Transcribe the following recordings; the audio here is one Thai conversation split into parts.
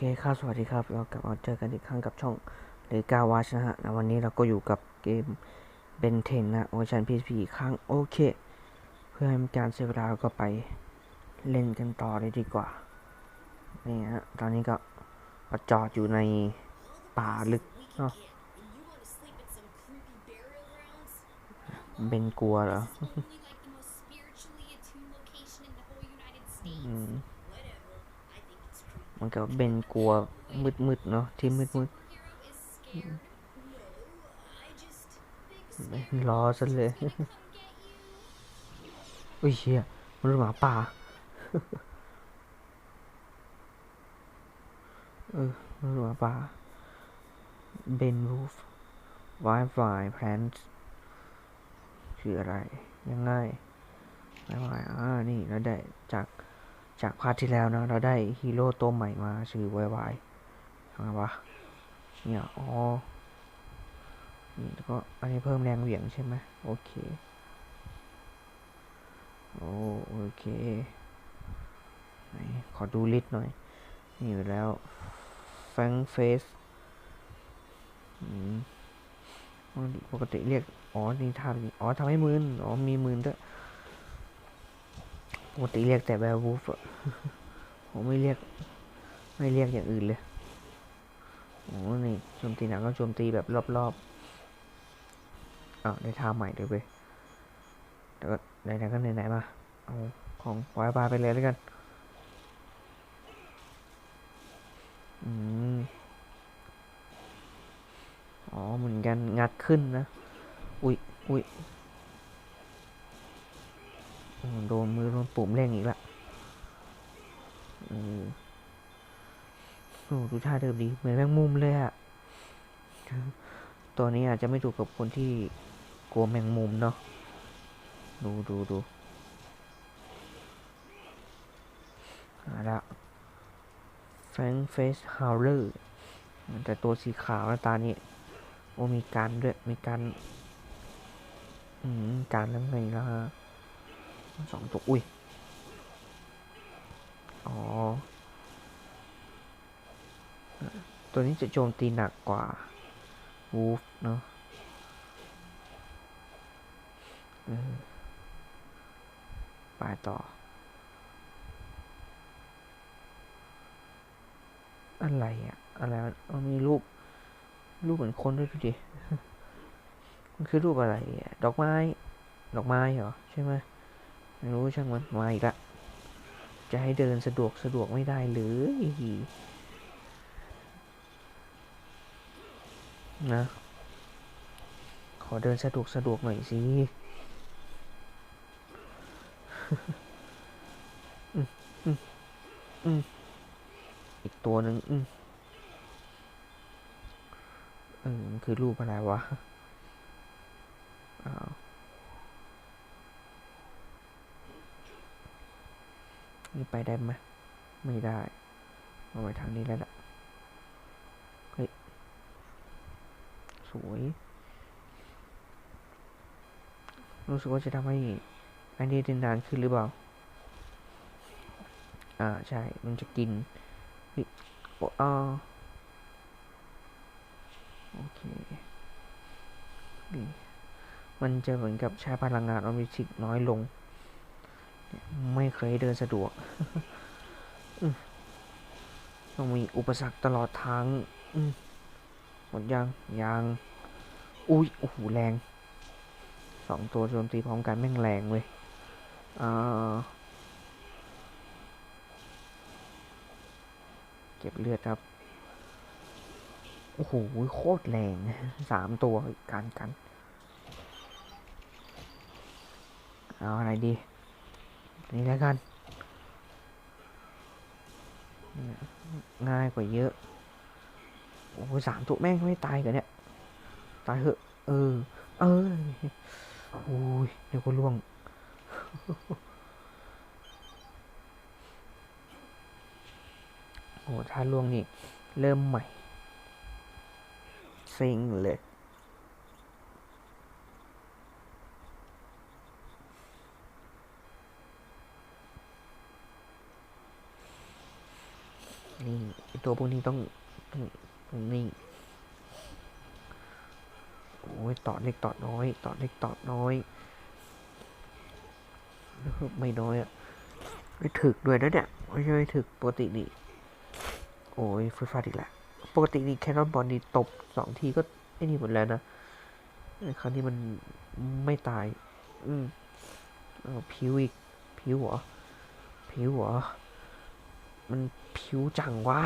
เคครับสวัสดีครับ เรากลับมาเจอกันอีกครั้งกับช่องเลกาวาชนะฮะแล้ววันนี้เราก็อยู่กับเกมเบนเทนนะเวอชัน PSP อีครั้งโอเค เพื่อให้มีการเสียเวลาเราก็ไปเล่นกันต่อเลยดีกว่า นี่ฮะ ตอนนี้ก็ก็จอดอยู่ในป่าลึกเนาะเบนกลัวเหรออืม มันก็เบนกลัวมืดๆเนาะที่มืดๆรอซะเลย อุ้ยเชี่ยมันหมาป่าเออมันหมาป่าเบนรูฟวายฟแพลนคืออะไร ยังไงวายฟอ่า นี่เราได้จาก จากพาร์ทที่แล้วนะเราได้ฮีโร่ตัวใหม่มาชื่อวายวายทำไมวะเนี่ยอ๋อนี่แล้วก็อันนี้เพิ่มแรงเหวี่ยงใช่ไหมโอเคโอ้โอเคขอดูลิสต์หน่อย นี่อยู่แล้วแฟงเฟสปกติเรียก อ๋อ นี่ทำอ๋อทำให้มืนอ๋อ มีมืนด้วย ปกติเรียกแต่แวร์วูฟอะผมไม่เรียก ไม่เรียกอย่างอื่นเลยโอ้นี่โจมตีหนักก็โจมตีแบบรอบๆอ้าวได้ท่าใหม่ด้วยเว้ยแต่ก็ไหนๆก็ไหนๆมาเอาของวายบาไปเลยแล้วกัน อืม อ๋อเหมือนกันงัดขึ้นนะ อุ้ยอุ้ย โดนมือโดนปุ่มเร่งอีกละโอ้ดูท่าเดิมดีเหมือนแมงมุมเลยอะตัวนี้อาจจะไม่ถูกกับคนที่กลัวแมงมุมเนาะ ดูดูดูอาละแฟงเฟสฮาวเลอร์แต่ตัวสีขาวนะตานี้โอ้มีการด้วย มีการ อืม การแล้วไงล่ะ สองตัว อุ้ย อ๋อ ตัวนี้จะโจมตีหนักกว่าวูฟเนาะไปต่อ อะไรอะ อะไรมันมีรูป รูปเหมือนคนด้วยดูดิ มันคือรูปอะไรอะ ดอกไม้ ดอกไม้เหรอ ใช่ไหม ไม่รู้ช่างมันมาอีกละจะให้เดินสะดวกสะดวกไม่ได้หรือนะ ขอเดินสะดวกสะดวกหน่อยสิอีกตัวหนึ่งอืมคือรูปอะไรวะอ้าว นี่ไปได้ไหมไม่ได้เอาไปทางนี้แล้วล่ะเฮ้ยสวยรู้สึกว่าจะทำให้อันนี้เดินนานขึ้นหรือเปล่า อ่าใช่ มันจะกินเฮ้ยโอ้อาโอเคนี่มันจะเหมือนกับใช้พลังงานออมิชิกน้อยลง ไม่เคยเดินสะดวก ต้องมีอุปสรรคตลอดทางหมดยังยังอุ้ยโอ้โหแรงสองตัวโจมตีพร้อมกันแม่งแรงเว้ยอ่าเก็บเลือดครับ โอ้โหโคตรแรงสามตัวกันกัน เอาอะไรดี นี่แล้วกัน ง่ายกว่าเยอะ โอ้สามตัวแม่งไม่ตายกันเนี่ย ตายเหอะ เออ เออโอ้ยเดี๋ยวก็ล่วง โอ้ถ้าล่วงนี่ เริ่มใหม่ เซ็งเลย นี่ ตัวพวกนี้ต้องต้องต้องนิ่งโอ้ยต่อเล็กต่อน้อย ต่อเล็กต่อน้อย ไม่น้อยอะไม่ถึกด้วยนะเนี่ยไม่ใช่ไม่ถึกปกตินี่โอ้ยฟึดฟาดอีกแล้วปกตินี่แคนนอนบอลนี่ตบสองทีก็ไอ้นี่หมดแล้วนะครั้งนี้มันไม่ตาย อืมเอาผิวอีกผิวเหรอผิวเหรอ มันผิวจังวะ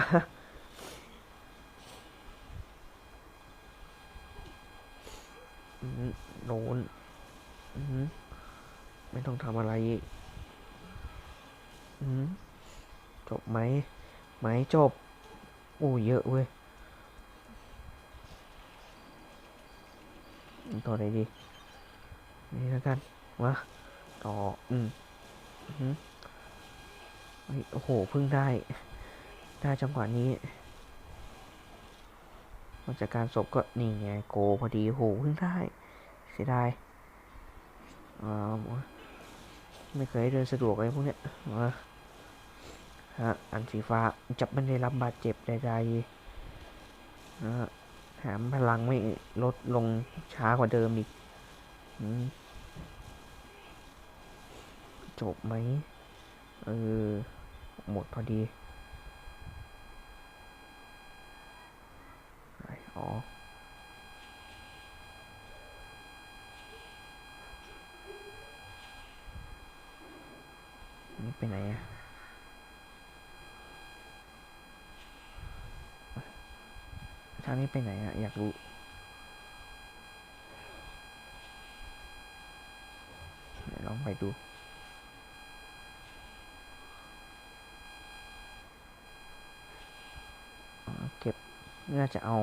อืมโดนอืมไม่ต้องทำอะไรอีกอืมจบไหม ไหมจบ โอ้เยอะเว้ย ต่อไหนดี นี่แล้วกันมาต่อ อืมอือหือเฮ้ย โอ้โหเพิ่งได้ ได้จังหวะนี้หลังจากการศพก็นี่ไงโกพอดีโหเพิ่งได้ เสียดายอ่าไม่เคยเดินสะดวกเลยพวกเนี้ยฮะอันสีฟ้าจับมันได้รับบาดเจ็บใดๆนะฮะแถมพลังไม่ลดลงช้ากว่าเดิมอีกจบไหมเออ หมดพอดีไหนอ๋อนี่ไปไหนอะทางนี้ไปไหนอะอยากรู้ลองไปดู อ๋อเก็บ น่าจะเอา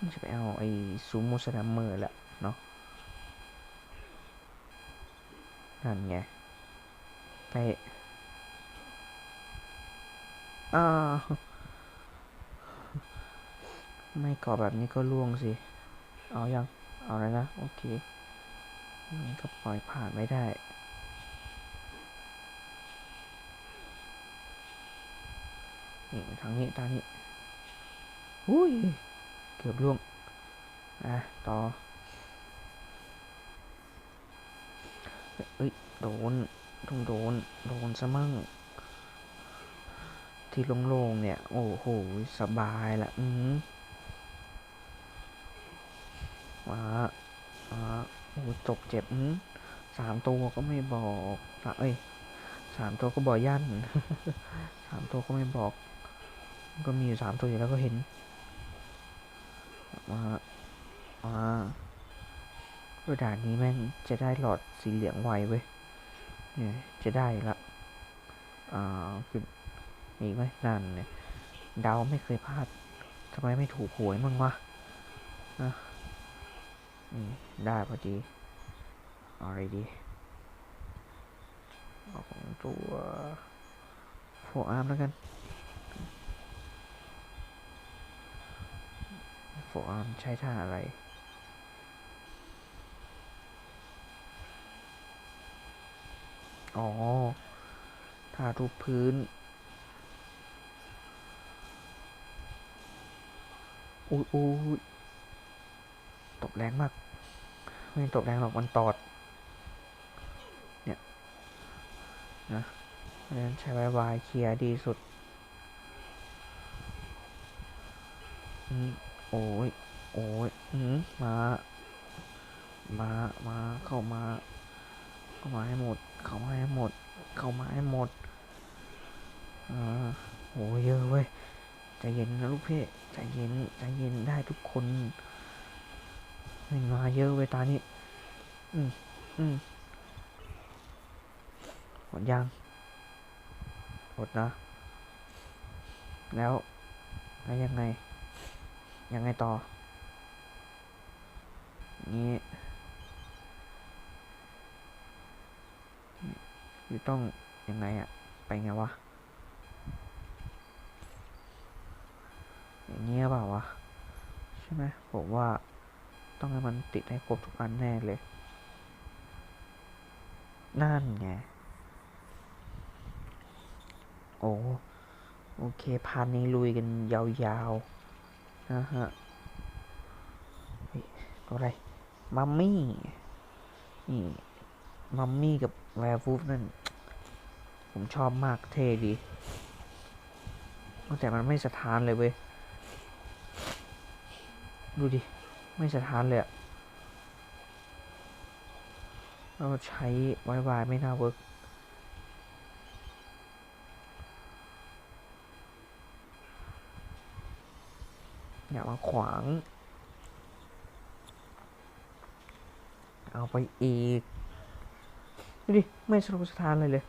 น่าจะไปเอาไอ้ซูโม่สแลมเมอร์ละเนาะนั่นไงไปอ้าไม่ก่อแบบนี้ก็ล่วงสิ เอายัง เอาแล้วนะ โอเคงั้นก็ปล่อยผ่านไม่ได้นี่ทางนี้ทางนี้ อุ้ย เกือบล่วง อะ ต่อ เอ้ย โดน ต้องโดน โดนซะมั่ง ที่โล่งๆเนี่ย โอ้โห สบายละ อืมมามาโอ้จบเจ็บอืมสามตัวก็ไม่บอกสะเอ้ยสามตัวก็บอกยันสามตัวก็ไม่บอก ก็มีอยู่สามตัวอยู่แล้วก็เห็น มามาด้วยด่านนี้แม่งจะได้หลอดสีเหลืองไวเว้ย เนี่ย จะได้ละอ่าคือมีไหมนั่นเนี่ยเดาไม่เคยพลาดทำไมไม่ถูกหวยมั่งวะนะนี่ได้พอดีอาอะไรดีเอาของตัวโฟอาร์มแล้วกัน ฟอาร์มใช้ท่าอะไรอ๋อทาทุบพื้น อุ้ยอุ้ยตบแรงมาก ไม่ตบแรงหรอก มันตอด เนี่ย นะเพราะฉะนั้นใช้ไววายเคลียร์ดีสุด อืม โอ้ย โอ้ยอืมมา มา มา เข้ามา เข้ามาให้หมด เข้ามาให้หมด เข้ามาให้หมด อ่าโหเยอะเว้ย ใจเย็นนะลูกเพ่ใจเย็น ใจเย็นได้ทุกคนไม่มาเยอะเว้ยตานี้ อืม อืมหมดยังหมดนะ แล้ว แล้วยังไง ยังไงต่อ นี้ อยู่ต้อง ยังไงอะไปไงวะ อย่างเงี้ยเปล่าวะ ใช่ไหมผมว่าต้องให้มันติดให้ครบทุกอันแน่เลย นั่นไง โอ้โอเคพาร์ทนี้ลุยกันยาวๆ ฮะตัวอะไร มัมมี่ นี่ มัมมี่กับแวร์วูฟนั่น ผมชอบมากเท่ดีแต่มันไม่สะท้านเลยเว้ย ดูดิ ไม่สะท้านเลยอะเราใช้ไวไวไม่น่าเวิร์ก อย่ามาขวาง เอาไปอีก ดูดิ ไม่สะทกสะท้านเลยเลย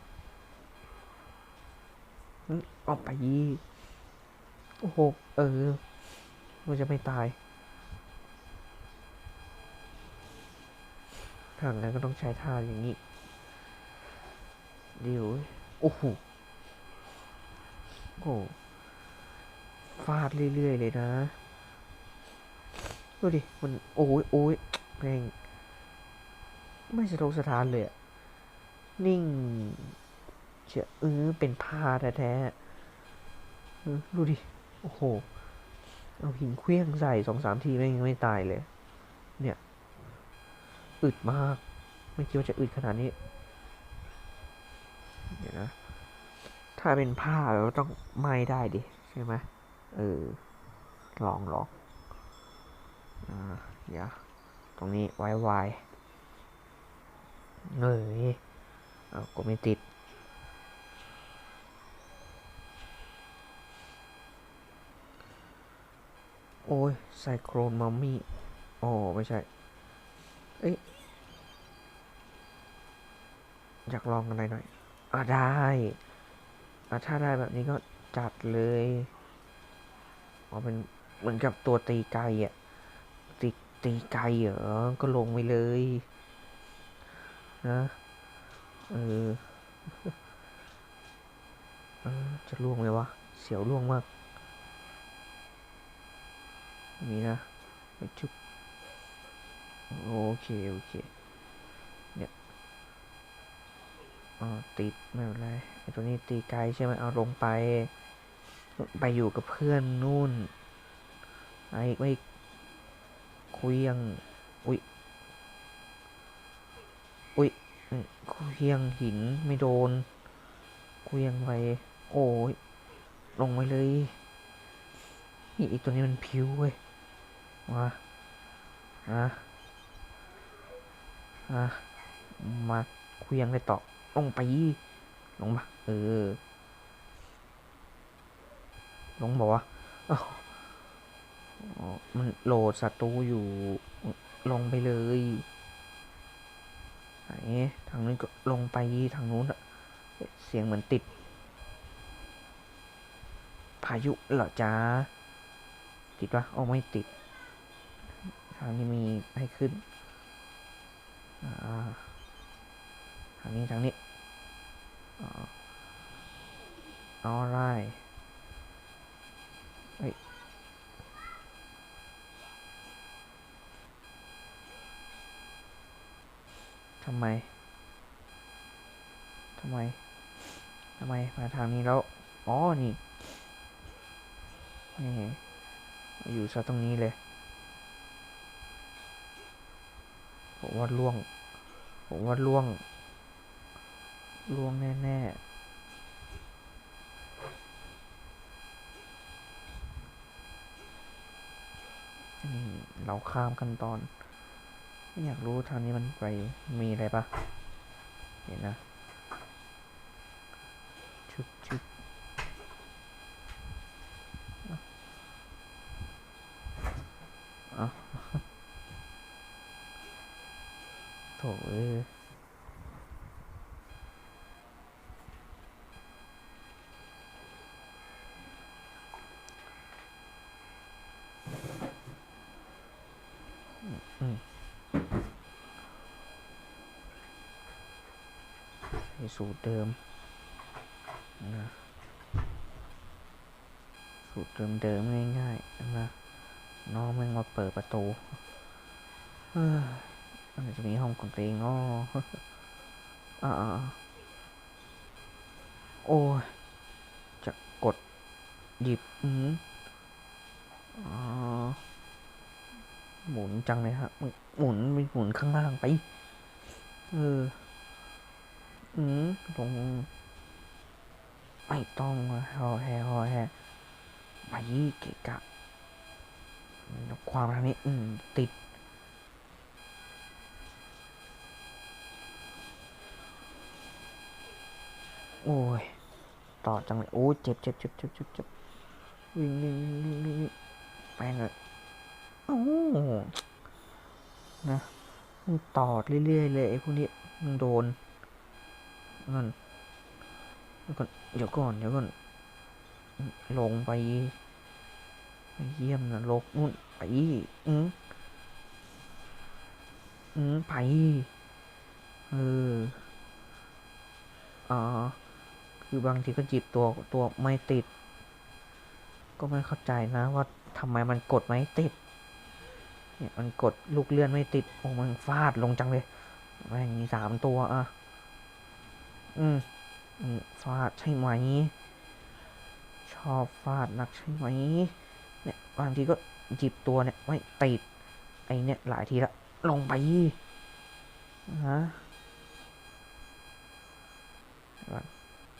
ออกไปอีกโอ้โห เออมันจะไม่ตายถ้างั้นก็ต้องใช้ท่าอย่างนี้เดี๋ยวโอ้โหโอ้ฟาดเรื่อย ๆ เลยนะ ดูดิ มัน โอ้ยโอ้ยแม่งไม่สะทกสะท้านเลยอะนิ่งเชื่อเออเป็นผ้าแท้ๆดูดิ โอ้โห เอาหินเคลี้ยงใส่สองสามทีแม่งยังไม่ตายเลย เนี่ยอึดมาก ไม่คิดว่าจะอึดขนาดนี้ เดี๋ยวนะ ถ้าเป็นผ้าเราต้องไหม้ได้ดิ ใช่ไหมเออ ลองลอง เดี๋ยว ตรงนี้ไว้ไวเอ้ยเอาก็ไม่ติด โอ้ยไซโครนมัมมี่อ๋อไม่ใช่ เอ้ย อยากลองอะไรหน่อย อะ ได้อะถ้าได้แบบนี้ก็จัดเลยอ๋อเป็นเหมือนกับตัวตีไกอะ ตีไกลเหรอ ก็ลงไปเลยนะเออเออจะล่วงไหมวะ เสียวล่วงมาก นี่นะไปจุบโอเค โอเค เนี่ยอ๋อติดไม่เป็นไรไอตัวนี้ตีไกลใช่ไหมเอาลงไป ไปอยู่กับเพื่อนนู่นไอ้ไม่ คุยยังอุ้ยอุ้ยอืมคุยยังหินไม่โดนคุยยังไปโอ้ยลงไปเลยนี่อีกตัวนี้มันพิวเว้ยมาอะอะมาคุยยังได้ต่อลงไปลงมาเออลงบอกว่า มันโหลดศัตรูอยู่ลงไปเลยไหนทางนู้ก็ลงไปทางนู้นเสียงเหมือนติด พายุเหรอจ้าติดปะอ๋อไม่ติด ทางนี้มีให้ขึ้นอ่าทางนี้ทางนี้อ๋อ alright ทำไม ทำไม ทำไม มาทางนี้แล้ว อ๋อ นี่ นี่ อยู่ซะตรงนี้เลย ผมว่าล่วง ผมว่าล่วง ล่วงแน่ๆนี่เราข้ามขั้นตอน ไม่อยากรู้ทางนี้มันไปมีอะไรปะเห็นนะชุบชุบอะ โถเอ้ยอืมใส่สูตรเดิมนะสูตรเดิมๆง่ายๆนะน้องแม่งมาเปิดประตูเออมันจะมีห้องของตัวเองอ๋ออ่าโอ้จะกดหยิบอืมอ๋อหมุนจังเลยฮะหมุนไปหมุนข้างล่างไป เออ อืมลงไม่ต้องฮอแฮฮอแฮไปเกะกะ ความทางนี้ อืม ติด โอ้ย ต่อจังเลย โอ้เจ็บเจ็บเจ็บเจ็บเจ็บเจ็บวิ่งวิ่งวิ่งวิ่งวิ่งแป้งเลยโอ้นะมันตอดเรื่อยๆเลยไอ้พวกนี้มันโดน นั่นเดี๋ยวก่อนเดี๋ยวก่อนเดี๋ยวก่อนลงไปเยี่ยมนะลกนู่นไปอืมอืมไปเอออ๋อคือบางทีก็จิบตัวตัวไม่ติด ก็ไม่เข้าใจนะว่าทำไมมันกดไม่ติด เนี่ยมันกดลูกเลื่อนไม่ติด โอ้มันฟาดลงจังเลยแม่งมีสามตัวอะ อืมฟาดใช่ไหม ชอบฟาดนักใช่ไหม เนี่ยบางทีก็จิบตัวเนี่ยไม่ติด ไอเนี่ยหลายทีละ ลงไปฮะ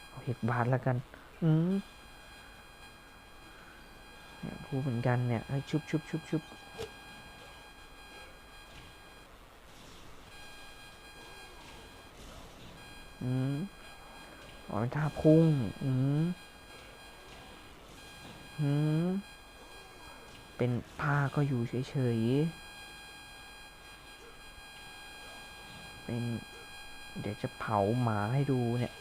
เอาเห็ดบาทแล้วกัน อืมเนี่ยพูดเหมือนกันเนี่ยให้ชุบชุบชุบชุบ อืมอ๋อเป็นท่าพุ่ง อืมอืมเป็นผ้าก็อยู่เฉยๆ เป็น เดี๋ยวจะเผาหมาให้ดูเนี่ย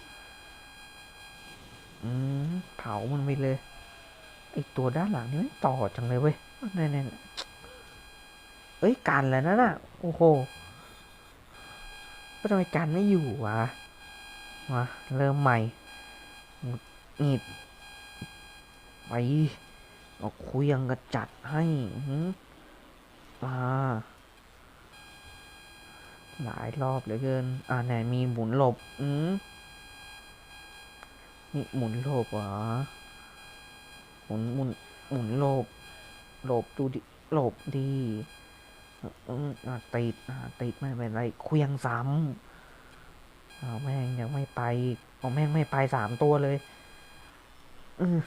อืม เผามันไปเลย ไอตัวด้านหลังนี่มันต่อจังเลยเว้ยนั่นๆเอ้ย กันแล้วนะน่ะ โอ้โหทำไมกันไม่อยู่วะ มาเริ่มใหม่หงุดหงิดไปเอาคุยยังกระจัดให้หืมาหลายรอบเหลือเกิน อ่าไหนมีหมุนหลบ อืมนี่หมุนหลบเหรอ หมุนหมุนหมุนหลบ หลบดูดิ หลบดี อืมอะติด อะติดไม่เป็นไรเคลียงซ้ำ เอาแม่งยังไม่ไปเอาแม่งไม่ไปสามตัวเลยอือ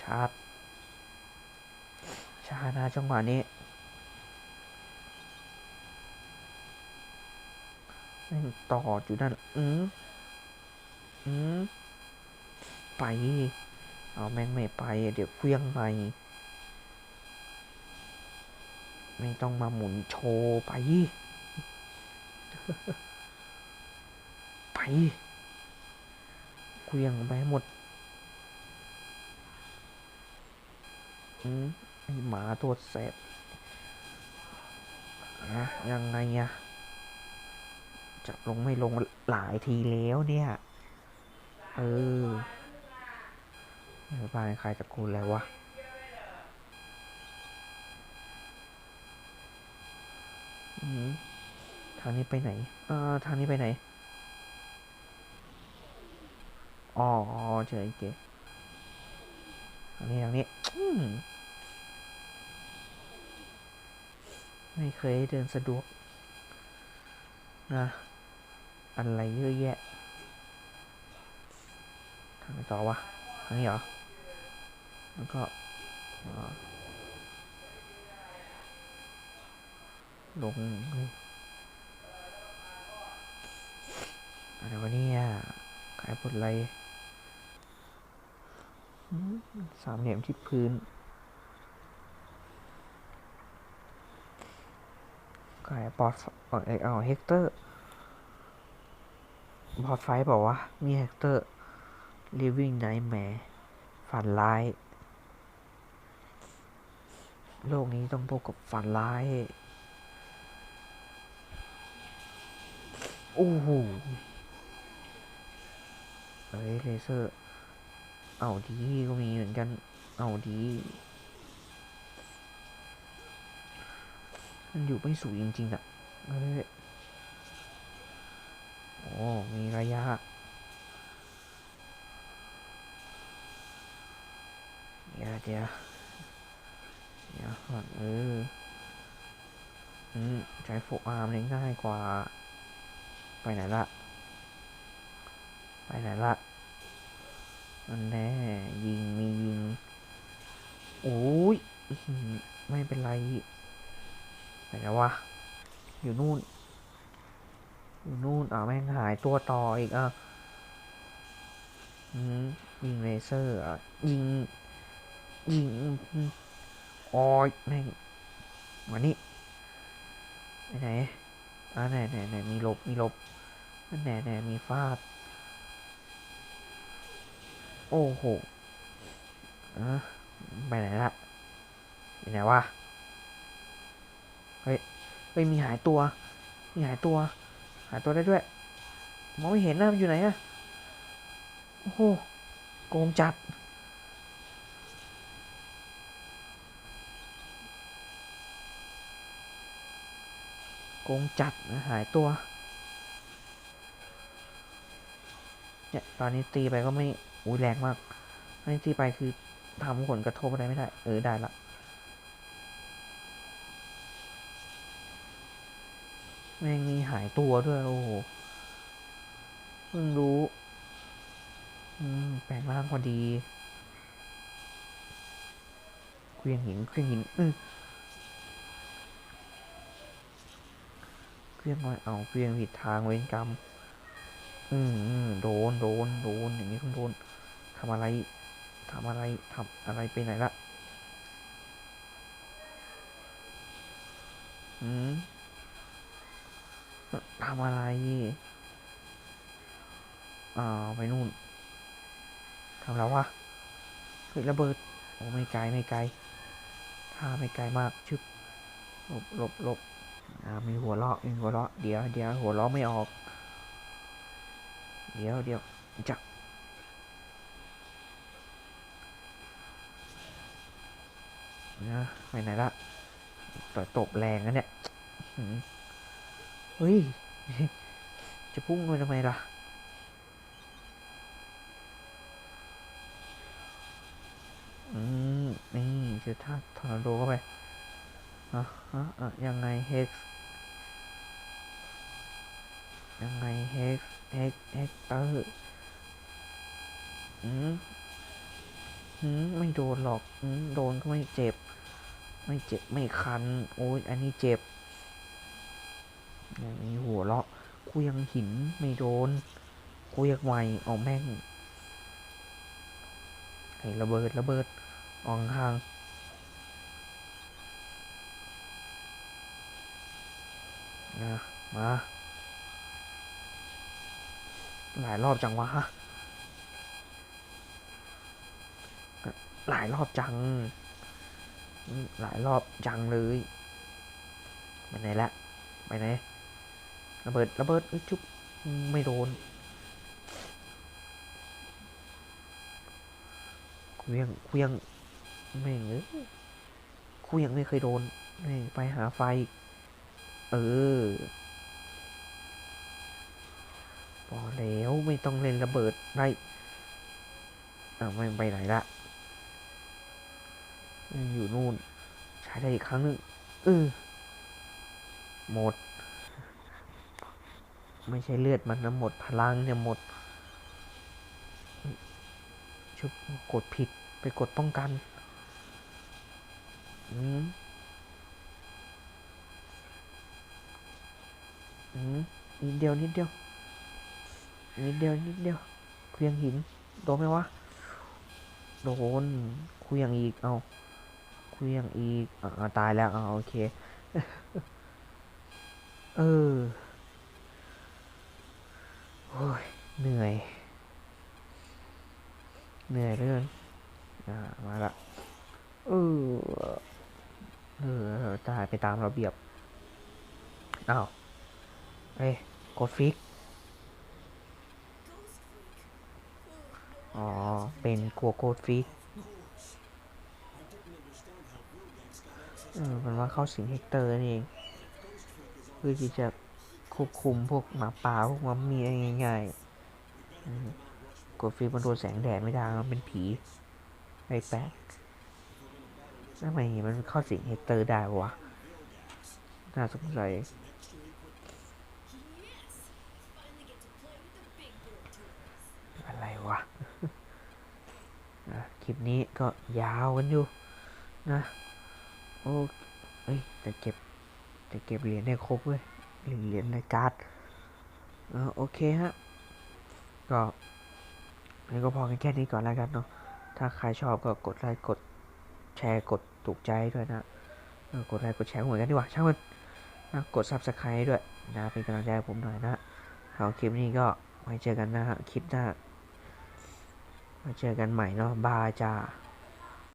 ชาร์จชาร์จนะจังหวะนี้แม่งต่ออยู่นั่นอืมอืมไป เอาแม่งไม่ไป เดี๋ยวเคลี้ยงไปไม่ต้องมาหมุนโชว์ไป ไปเคลี้ยงไปหมดอืมไอหมาตัวแสบนะยังไงอะจับลงไม่ลงหลายทีแล้วเนี่ย เออบ้านใครจะกูแล้ววะอืมางนี้ไปไหน เอ่อ ทางนี้ไปไหน อ๋อเจอไอ้เก๋ทางนี้ทางนี้ไม่เคยเดินสะดวกนะอะไรเยอะแยะทางไหนต่อวะทางนี้เหรอ แล้วก็ลง อะไรวะเนี่ยขายบทอะไรสามเหลี่ยมที่พื้น ขายปอดเอาเอาเฮกเตอร์บอดไฟบอกว่ามีเฮกเตอร์ living nightmare ฝันร้าย โลกนี้ต้องพบกับฝันร้าย โอ้โห เฮ้ยเลเซอร์ เอาดีก็มีเหมือนกัน เอาดีมันอยู่ไม่สูงจริงๆอะเฮ้ยโอ้ มีระยะดี๋ยวเดี๋ยวเดี๋ยวก่อนเอออืมใช้โฟอาร์มนี่ง่ายกว่า ไปไหนละ ไปไหนละอันแน่ยิงมียิงโอ้ยไม่เป็นไรไหนแล้วะอยู่นู่น อยู่นู่นอ่าแม่งหายตัวต่ออีกอะยิงเลเซอร์อะยิง ยิงอืมโอ้ยแม่งมานี่ไหนอ่าไหนไหนไหนมีลบมีลบอันไหนไหนมีฟาด โอ้โหอะไปไหนละไปไหนวะ เฮ้ย เฮ้ย มีหายตัว มีหายตัว หายตัวได้ด้วย มองไม่เห็นนะมันอยู่ไหนอะโอ้โห โกงจัด โกงจัดนะหายตัวเนี่ยตอนนี้ตีไปก็ไม่ อุ้ยแรงมากตอนนี้ตีไปคือทำผลกระทบอะไรไม่ได้ เออ ได้ละแม่งมีหายตัวด้วย โอ้โหเพิ่งรู้ อืม แปลงร่างพอดีเคลียงหินเคลียงหินอือเคลียงน้อยเอาเคลียงผิดทางเว้นกรรม อืมอืมโดนโดนโดนอย่างนี้คุณโดนทำอะไรทำอะไรทำอะไรไปไหนละอืมทำอะไรอ่าไปนู่นทำแล้ววะเฮ้ยระเบิดโอ้ไม่ไกลไม่ไกลท่าไม่ไกลมากชึบหลบหลบหลบอ่ามีหัวเราะมีหัวเราะเดี๋ยวเดี๋ยวหัวเราะไม่ออก เดี๋ยวเดี๋ยวจักนะไปไหนละต่อยตบแรงนะเนี่ยเฮ้ย จะพุ่งไปทำไมล่ะอืมนี่จอท่าทอร์นาโดเข้าไปอะฮะอะยังไงเฮก ยังไงเฮกเฮกเฮกเตอร์อืมอืมไม่โดนหรอกอืมโดนก็ไม่เจ็บ ไม่เจ็บไม่คัน โอ้ยอันนี้เจ็บอย่างนี้หัวเราะคุยังหินไม่โดนคุยกไวเอาแม่งไอ้ระเบิดระเบิดออกข้างนะมา หลายรอบจังวะหลายรอบจัง หลายรอบจังเลยไปไหนละไปไหนระเบิดระเบิดอุ๊ยจุ๊บไม่โดนเควียงเควียงแม่งเอ้ยเควียงไม่เคยโดนแม่ไปหาไฟ เออ อแล้วไม่ต้องเล่นระเบิดได้อ่าไม่ไปไหนละอยู่นู่น ใช้ได้อีกครั้งหนึงเออหมด ไม่ใช่เลือดมันนะหมดพลังเนี่ยหมดชุบกดผิดไปกดป้องกันอืมอืมนิดเดียวนิดเดียว นิดเดียวนิดเดียวเคลียงหินโดนไหมวะโดนเคลียงอีก เอาเคลียงอีกอ่าตายแล้วอ่าโอเค เออโอ้ยเหนื่อย เหนื่อยเหลยอ่า มาละ เออ เออตายไปตามระเบียบ อ้าว เอ้ยกดฟิก อ๋อ เป็นกลัวโกดฟิกเออมันว่าเข้าสิงเฮกเตอร์นี่เองเพื่อที่จะควบคุมพวกหมาป่าพวกมัมมี่อะไรง่ายๆกดฟิกมันโดนแสงแดดไม่ได้มันเป็นผีไอ้แปลกทำไมมันเข้าสิงเฮกเตอร์ได้วะ น่าสงสัย อะไรวะ อะ คลิปนี้ก็ยาวกันอยู่นะ โอ้เอ้ยแต่เก็บแต่เก็บเหรียญได้ครบเว้ยเหรียญเหรียญในการ์ดเออโอเคฮะ ก็นนี้ก็พอกันแค่นี้ก่อนแล้วกันเนาะ ถ้าใครชอบก็กดไลค์กดแชร์กดถูกใจด้วยนะกดไลค์กดแชร์เหมือนกันดีกว่าช่างมันนะกด subscribe ด้วยนะเป็นกำลังใจให้ผมหน่อยนะเอาคลิปนี้ก็ไว้เจอกันนะฮะคลิปหน้า มาเจอกันใหม่เนาะบายจ้า